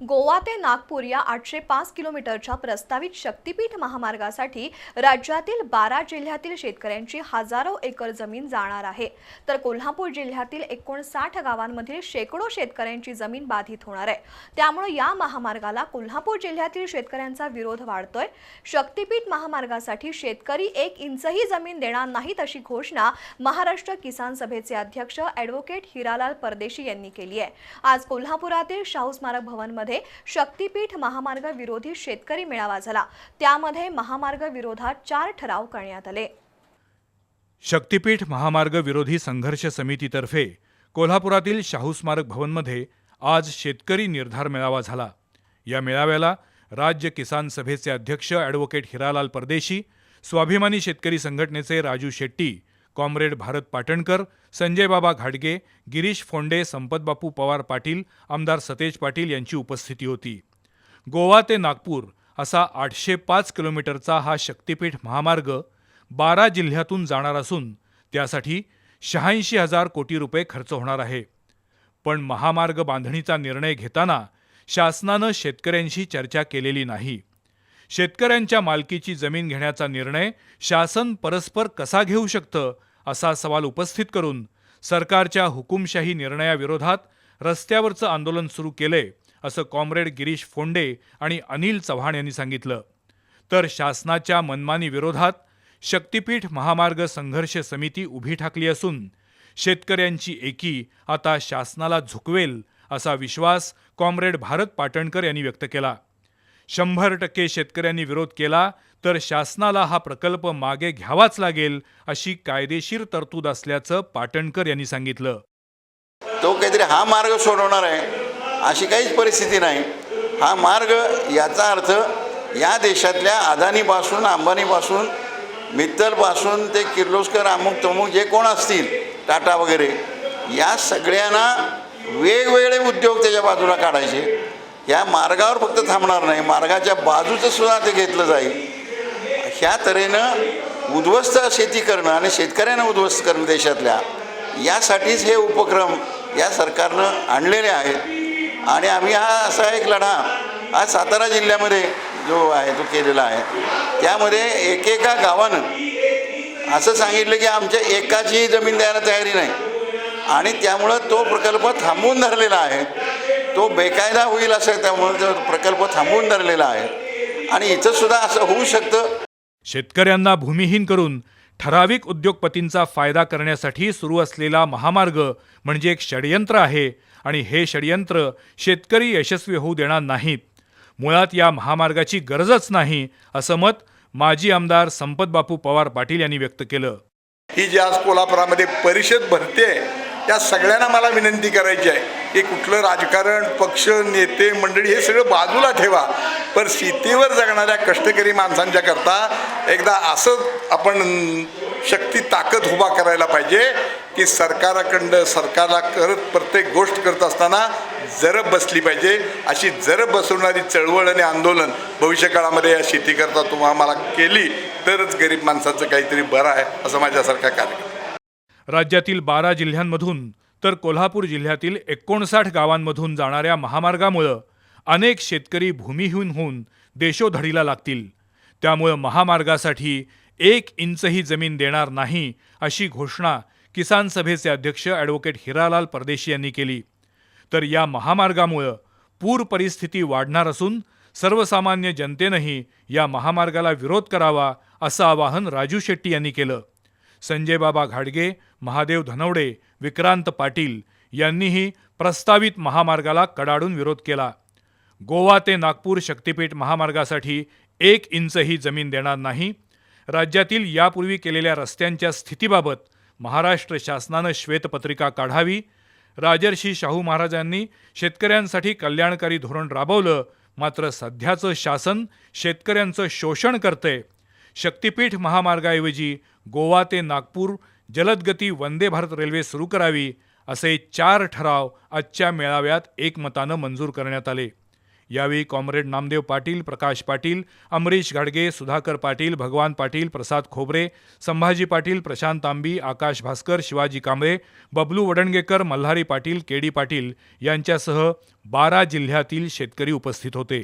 गोवा ते नागपूर या आठशे पाच किलोमीटरच्या प्रस्तावित शक्तीपीठ महामार्गासाठी राज्यातील बारा जिल्ह्यातील शेतकऱ्यांची हजारो एकर जमीन जाणार आहे. तर कोल्हापूर जिल्ह्यातील एकोणसाठ गावांमधील शेकडो शेतकऱ्यांची जमीन बाधित होणार आहे. त्यामुळे या महामार्गाला कोल्हापूर जिल्ह्यातील शेतकऱ्यांचा विरोध वाढतोय. शक्तीपीठ महामार्गासाठी शेतकरी एक इंचही जमीन देणार नाहीत अशी घोषणा महाराष्ट्र किसान सभेचे अध्यक्ष ॲडव्होकेट हिरालाल परदेशी यांनी केली आहे. आज कोल्हापुरातील शाहू स्मारक भवनमध्ये शक्तीपीठ महामार्ग विरोधी शेतकरी मेळावा झाला. त्यामध्ये महामार्ग विरोधात चार ठराव करण्यात आले. शक्तीपीठ महामार्ग विरोधी संघर्ष समितीतर्फे कोल्हापुरातील शाहू स्मारक भवनमध्ये आज शेतकरी निर्धार मेळावा झाला. या मेळाव्याला राज्य किसान सभेचे अध्यक्ष ॲडव्होकेट हिरालाल परदेशी स्वाभिमानी शेतकरी संघटनेचे राजू शेट्टी कॉम्रेड भारत पाटणकर संजय बाबा गिरीश फोंडे संपतबापू पवार पाटील आमदार सतेज पाटील यांची उपस्थिती होती. गोवा ते नागपूर असा आठशे पाच किलोमीटरचा हा शक्तीपीठ महामार्ग बारा जिल्ह्यातून जाणार असून त्यासाठी शहाऐंशी हजार कोटी रुपये खर्च होणार आहे. पण महामार्ग बांधणीचा निर्णय घेताना शासनानं शेतकऱ्यांशी चर्चा केलेली नाही. शेतकऱ्यांच्या मालकीची जमीन घेण्याचा निर्णय शासन परस्पर कसा घेऊ शकतं असा सवाल उपस्थित करून सरकारच्या हुकुमशाही निर्णयाविरोधात रस्त्यावरचं आंदोलन सुरू केलंय असं कॉम्रेड गिरीश फोंडे आणि अनिल चव्हाण यांनी सांगितलं. तर शासनाच्या मनमानी विरोधात शक्तीपीठ महामार्ग संघर्ष समिती उभी ठाकली असून शेतकऱ्यांची एकी आता शासनाला झुकवेल असा विश्वास कॉम्रेड भारत पाटणकर यांनी व्यक्त केला. शंभर टक्के शेतकऱ्यांनी विरोध केला तर शासनाला हा प्रकल्प मागे घ्यावाच लागेल अशी कायदेशीर तरतूद असल्याचं पाटणकर यांनी सांगितलं. तो काहीतरी हा मार्ग सोडवणार आहे अशी काहीच परिस्थिती नाही. हा मार्ग याचा अर्थ या देशातल्या अदानीपासून अंबानीपासून मित्तलपासून ते किर्लोस्कर अमुक तमुक जे कोण असतील टाटा वगैरे या सगळ्यांना वेगवेगळे उद्योग त्याच्या बाजूला काढायचे. या मार्गावर फक्त थांबणार नाही मार्गाच्या बाजूचं सुद्धा ते घेतलं जाईल. ह्या तऱ्हेनं उद्ध्वस्त शेती करणं आणि शेतकऱ्यांना उद्ध्वस्त करणं देशातल्या यासाठीच हे उपक्रम या सरकारनं आणलेले आहेत. आणि आम्ही हा असा एक लढा हा सातारा जिल्ह्यामध्ये जो आहे तो केलेला आहे. त्यामध्ये एकेका गावानं असं सांगितलं की आमच्या एकाची जमीन द्यायला तयारी नाही. आणि त्यामुळं तो प्रकल्प थांबवून धरलेला आहे. तो बेकायदा होईल असं त्यामुळं तो प्रकल्प थांबवून धरलेला आहे. आणि इथंसुद्धा असं होऊ शकतं. शेतकऱ्यांना भूमिहीन करून ठराविक उद्योगपतींचा फायदा करण्यासाठी सुरू असलेला महामार्ग म्हणजे एक षडयंत्र आहे आणि हे षडयंत्र शेतकरी यशस्वी होऊ देणार नाहीत. मुळात या महामार्गाची गरजच नाही असं मत माजी आमदार संपतबापू पवार पाटील यांनी व्यक्त केलं. ही जी आज कोल्हापुरामध्ये परिषद भरते त्या सगळ्यांना मला विनंती करायची आहे की कुठलं राजकारण पक्ष नेते मंडळी हे सगळं बाजूला ठेवा. पण शेतीवर जगणाऱ्या कष्टकरी माणसांच्या करता एकदा असं आपण शक्ती ताकद उभा करायला पाहिजे की सरकाराकडं सरकारला करत प्रत्येक गोष्ट करत असताना जरब बसली पाहिजे. अशी जरब बसवणारी चळवळ आणि आंदोलन भविष्यकाळामध्ये या शेतीकरता तुम्हाला मला केली तरच गरीब माणसाचं काहीतरी बरं आहे असं माझ्यासारखा कार्यक्रम राज्यातील बारा जिल्ह्यांमधून तर कोल्हापूर जिल्ह्यातील एकोणसाठ गावांमधून जाणाऱ्या महामार्गामुळं अनेक शेतकरी भूमिहीन होऊन देशोधडीला लागतील. त्यामुळं महामार्गासाठी एक इंचही जमीन देणार नाही अशी घोषणा किसान सभेचे अध्यक्ष ॲडव्होकेट हिरालाल परदेशी यांनी केली. तर या महामार्गामुळं पूर परिस्थिती वाढणार असून सर्वसामान्य जनतेनंही या महामार्गाला विरोध करावा असं आवाहन राजू शेट्टी यांनी केलं. संजय बाबा घाडगे महादेव धनवडे विक्रांत पाटील यांनीही प्रस्तावित महामार्गाला कडाडून विरोध केला. गोवा ते नागपूर शक्तीपीठ महामार्गासाठी एक इंचही जमीन देणार नाही. राज्यातील यापूर्वी केलेल्या रस्त्यांच्या स्थितीबाबत महाराष्ट्र शासनानं श्वेतपत्रिका काढावी. राजर्षी शाहू महाराजांनी शेतकऱ्यांसाठी कल्याणकारी धोरण राबवलं. मात्र सध्याचं शासन शेतकऱ्यांचं शोषण करतंय. शक्तीपीठ महामार्गाऐवजी गोवा ते नागपूर जलदगती वंदे भारत रेल्वे सुरू करावी असे चार ठराव आजच्या मेळाव्यात एकमतानं मंजूर करण्यात आले. यावेळी कॉम्रेड नामदेव पाटील प्रकाश पाटील अमरीश घाडगे सुधाकर पाटील भगवान पाटील प्रसाद खोबरे संभाजी पाटील प्रशांत तांबी आकाश भास्कर शिवाजी कांबळे बबलू वडणगेकर मल्हारी पाटील केडी पाटील यांच्यासह बारा जिल्ह्यातील शेतकरी उपस्थित होते.